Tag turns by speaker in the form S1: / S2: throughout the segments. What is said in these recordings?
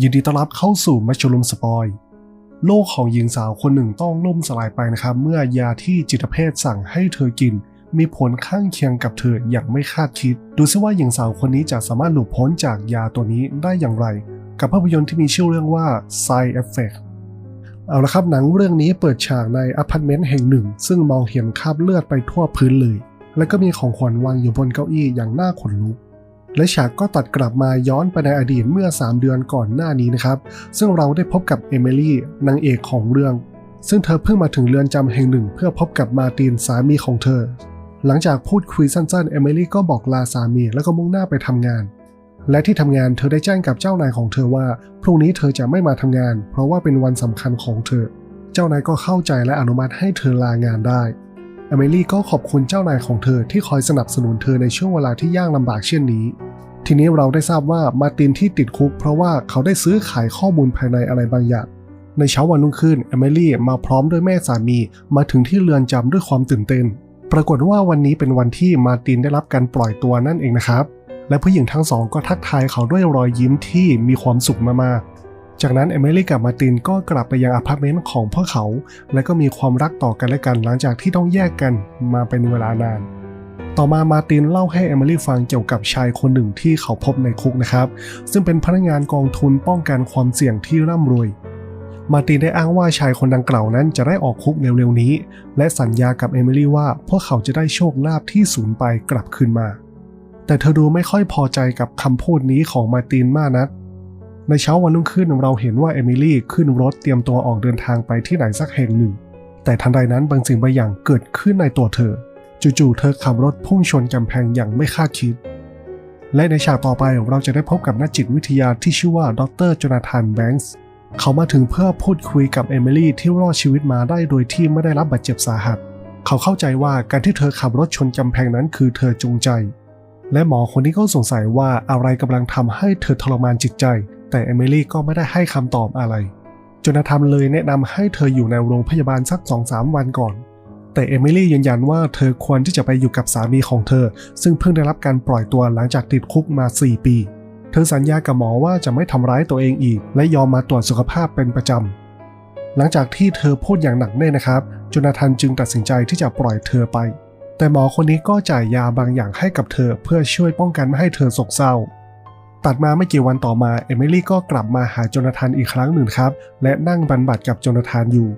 S1: ยินดีต้อนรับเข้าสู่มัชลุมสปอย โลกของหญิงสาวคนหนึ่งต้องล่มสลายไปนะครับ เมื่อยาที่จิตแพทย์สั่งให้เธอกิน มีผลข้างเคียงกับเธออย่างไม่คาดคิด ดูซิว่าหญิงสาวคนนี้จะสามารถหลุดพ้นจากยาตัวนี้ได้อย่างไร กับภาพยนตร์ที่มีชื่อเรื่องว่า Side Effect เอาละครับหนังเรื่องนี้เปิดฉากในอพาร์ตเมนต์แห่งหนึ่ง ซึ่งมองเห็นคราบเลือดไปทั่วพื้นเลย และก็มีของขวัญวางอยู่บนเก้าอี้อย่างน่าขนลุก และฉากก็ตัดกลับมาย้อนไปในอดีตเมื่อ 3 เดือนก่อนหน้านี้นะครับ ซึ่งเราได้พบกับเอมิลี่นางเอกของเรื่อง ซึ่งเธอเพิ่งมาถึงเรือนจำแห่งหนึ่ง เพื่อพบกับมาตินสามีของเธอ หลังจากพูดคุยสั้นๆเอมิลี่ก็บอกลาสามีแล้วก็มุ่งหน้าไปทำงาน และที่ทำงานเธอได้แจ้งกับเจ้านายของเธอว่า พรุ่งนี้เธอจะไม่มาทำงาน เพราะว่าเป็นวันสำคัญของเธอ เจ้านายก็เข้าใจและอนุมัติให้เธอลางานได้ เอมิลี่ก็ขอบคุณเจ้านายของเธอที่คอยสนับสนุนเธอในช่วงเวลาที่ยากลำบากเช่นนี้ ทีนี้เราได้ทราบว่ามาตินที่ติดคุก เพราะว่าเขาได้ซื้อขายข้อมูลภายในอะไรบางอย่าง ในเช้าวันรุ่งขึ้นเอมิลี่มาพร้อมด้วยแม่สามีมาถึงที่เรือนจำด้วยความตื่นเต้น ปรากฏว่าวันนี้เป็นวันที่มาตินได้รับการปล่อยตัวนั่นเองนะครับและผู้หญิงทั้งสองก็ทักทายเขาด้วยรอยยิ้มที่มีความสุขมากๆ จากนั้นเอมิลี่กับมาตินก็กลับไปยังอพาร์ตเมนต์ของพวกเขา และก็มีความรักต่อกันและกันหลังจากที่ต้องแยกกันมาเป็นเวลานาน ต่อมามาตินเล่าให้เอมิลี่ฟังเกี่ยวกับชายคนหนึ่งที่เขาพบในคุกนะครับ ซึ่งเป็นพนักงานกองทุนป้องกันความเสี่ยงที่ร่ำรวยมาตินได้อ้างว่าชายคนดังกล่าวนั้นจะได้ออกคุกเร็วๆนี้ และสัญญากับเอมิลี่ว่าพวกเขาจะได้โชคลาภที่สูญไปกลับคืนมา แต่เธอดูไม่ค่อยพอใจกับคำพูดนี้ของมาตินมากนัก ในเช้าวันรุ่งขึ้นเราเห็นว่าเอมิลี่ขึ้นรถเตรียมตัวออกเดินทางไปที่ไหนสักแห่งหนึ่ง แต่ทันใดนั้นบางสิ่งบางอย่างเกิดขึ้นในตัวเธอ จู่ๆเธอขับรถพุ่งชนกำแพงอย่างไม่คาดคิด และในฉากต่อไปเราจะได้พบกับนักจิตวิทยาที่ชื่อว่าดรโจนาธานแบงส์เขามาถึงเพื่อพูดคุยกับเอมิลี่ที่รอดชีวิตมาได้โดยที่ไม่ได้รับบาดเจ็บสาหัส เขาเข้าใจว่าการที่เธอขับรถชนกำแพงนั้นคือเธอจงใจ และหมอคนนี้ก็สงสัยว่าอะไรกำลังทำให้เธอทรมานจิตใจ แต่เอมิลี่ก็ไม่ได้ให้คำตอบอะไรจนาธานเลยแนะนำให้เธออยู่ในโรงพยาบาลสัก2-3วันก่อน แต่เอมิลี่ยืนยันว่าเธอควรที่จะไปอยู่กับสามีของเธอ ซึ่งเพิ่งได้รับการปล่อยตัวหลังจากติดคุกมา 4 ปี เธอสัญญากับหมอว่าจะไม่ทำร้ายตัวเองอีก และยอมมาตรวจสุขภาพเป็นประจำ หลังจากที่เธอพูดอย่างหนักแน่นนะครับ จนาธานจึงตัดสินใจที่จะปล่อยเธอไป แต่หมอคนนี้ก็จ่ายยาบางอย่างให้กับเธอเพื่อช่วยป้องกันไม่ให้เธอโศกเศร้า ตัดมาไม่กี่วันต่อมาเอมิลี่ก็กลับมาหาโจนาธานอีกครั้งหนึ่งครับ และนั่งบันบัดกับโจนาธานอยู่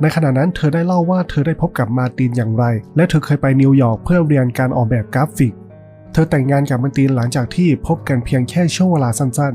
S1: ในขณะนั้นเธอได้เล่าว่าเธอได้พบกับมาตินอย่างไร และเธอเคยไปนิวยอร์กเพื่อเรียนการออกแบบกราฟิก เธอแต่งงานกับมาตินหลังจากที่พบกันเพียงแค่ช่วงเวลาสั้น